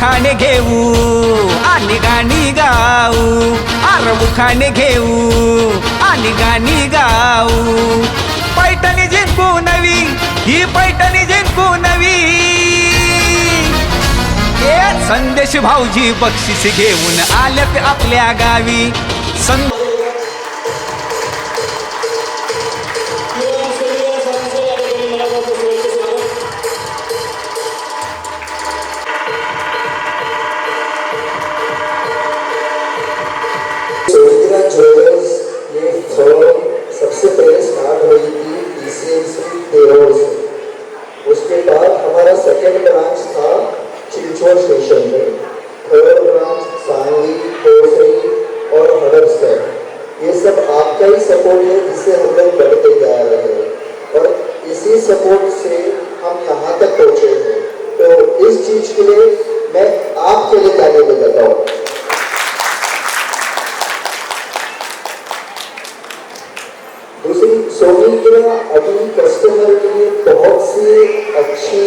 खाणे घेऊ आणि गाणी गाऊ. आर खाणे घेऊ आणि गाणी गाऊ. पैठणी जिंकू नवी ही पैठणी जिंकू नवी. संदेश भाऊजी बक्षीस घेऊन आल्यात आपल्या गावी. सं चीज़ के लिए मैं आपके लिए ताली बजाता हूँ। दूसरी, सोनी के अभी कस्टमर के लिए बहुत सी अच्छी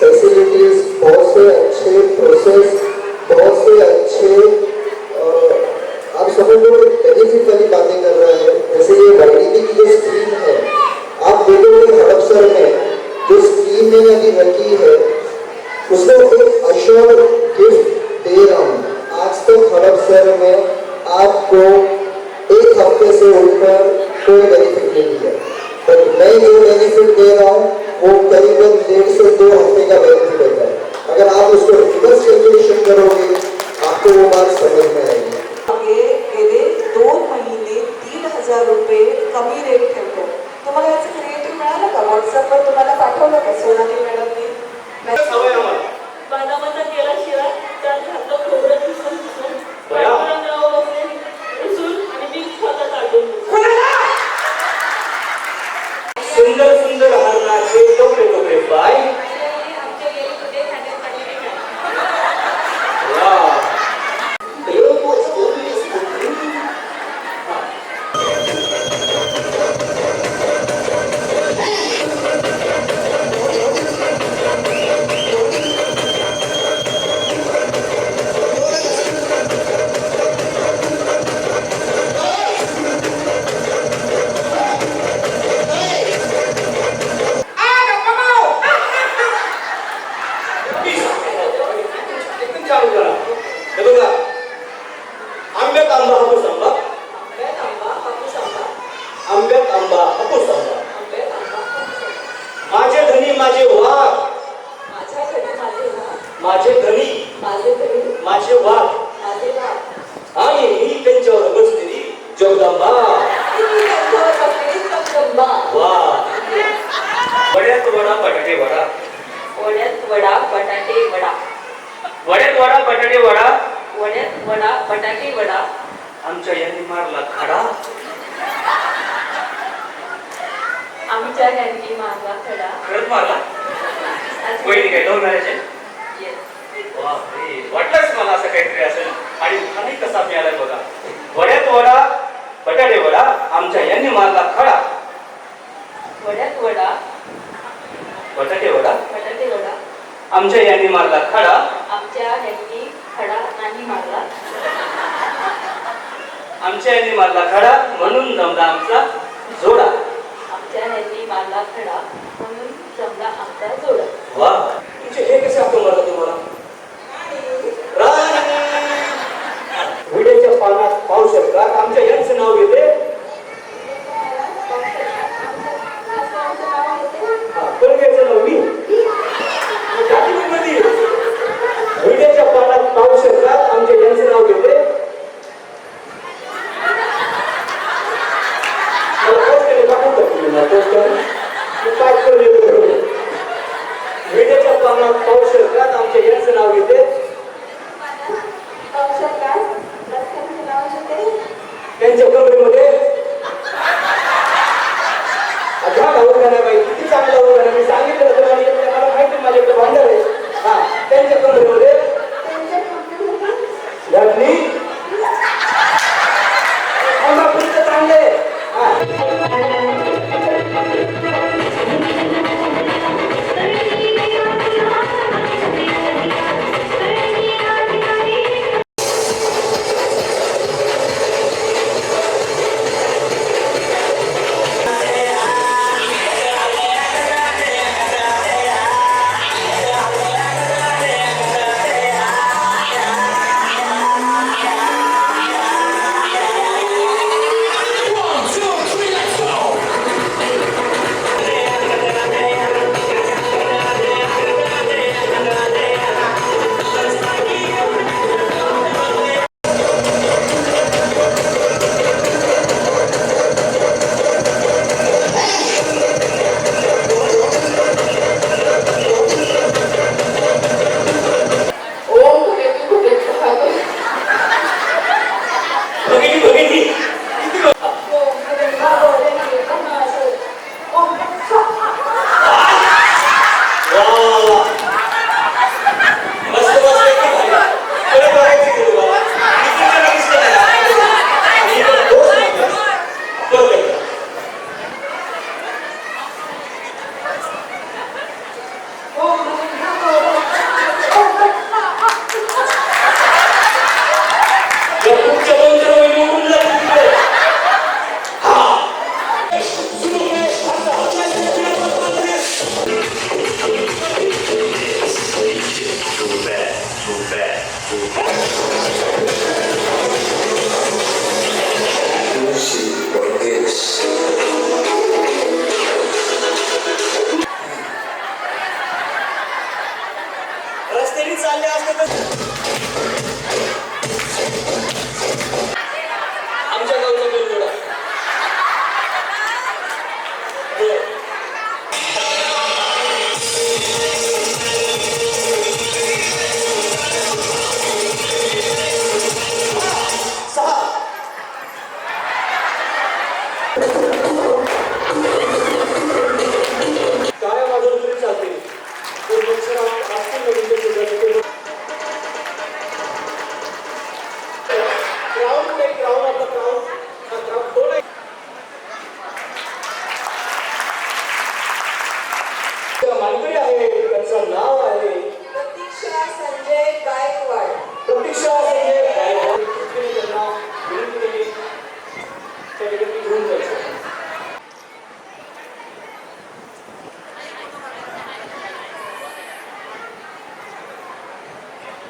फैसिलिटीज़ बहुत से अच्छे प्रोसेस बहुत से अच्छे आप समझ लो बेनिफिट वाली बातें कर रहे हैं। जैसे ये वाईडीपी की जो स्कीम है, आप देखोगे हड़पसर में, जो स्कीम मैंने अभी रखी है उसमें एक अश्योर गिफ्ट दे रहा हूँ। आज तो खरब हड़पसर में आपको एक हफ़्ते से ऊपर कोई बेनिफिट नहीं है पर मैं जो बेनिफिट दे रहा हूँ, वो करीबन डेढ़ से दो हफ़्ते का बेनिफिट होता है। अगर आप उसको रिवर्स कैलकुलेशन करोगे, आपको वो बात समझ में आएगी। वडा बटाटे वडा. वड्यात वडा बटाटे वडा. वड्यात वडा बटाटे वडा. आमच्या यांनी मारला खडा. आमच्या यांनी मारला खडा. खरंच मारला? वहिनी काय दोन मॅरेज. बापरे वाटलंच मला असं काहीतरी असेल. आणि उखाणी कसा मिळालाय बघा. वड्यात वडा बटाटे वडा आमच्या यांनी मारला खडा. वड्यात वडा. बटाटे वडा. बटाटे वडा. आमच्या यांनी मारला खडा. आमच्या यांनी खडा नाही मारला. आमच्या यांनी मारला खडा म्हणून जमला आमचा जोडा. आमच्या यांनी मारला खडा म्हणून जमला आमचा जोडा. वा